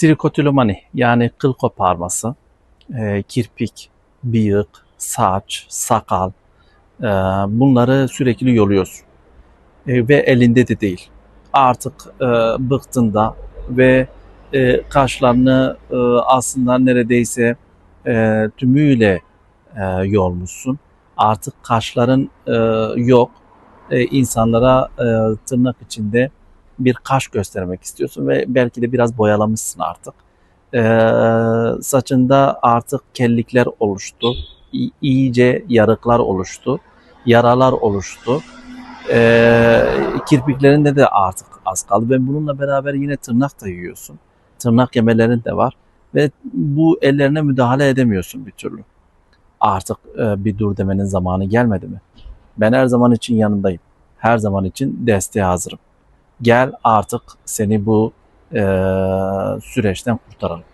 Trikotilomani yani kıl koparması, e, kirpik, bıyık, saç, sakal e, bunları sürekli yoluyorsun. E, ve elinde de değil. Artık e, bıktığında ve e, kaşlarını e, aslında neredeyse e, tümüyle e, yolmuşsun. Artık kaşların e, yok. E, insanlara e, tırnak içinde bir kaş göstermek istiyorsun ve belki de biraz boyalamışsın artık. E, saçında artık kellikler oluştu. İyice yarıklar oluştu. Yaralar oluştu. E, kirpiklerinde de artık az kaldı ve bununla beraber yine tırnak da yiyorsun. Tırnak yemelerin de var ve bu ellerine müdahale edemiyorsun bir türlü. Artık e, bir dur demenin zamanı gelmedi mi? Ben her zaman için yanındayım. Her zaman için desteğe hazırım. Gel artık seni bu e, süreçten kurtaralım.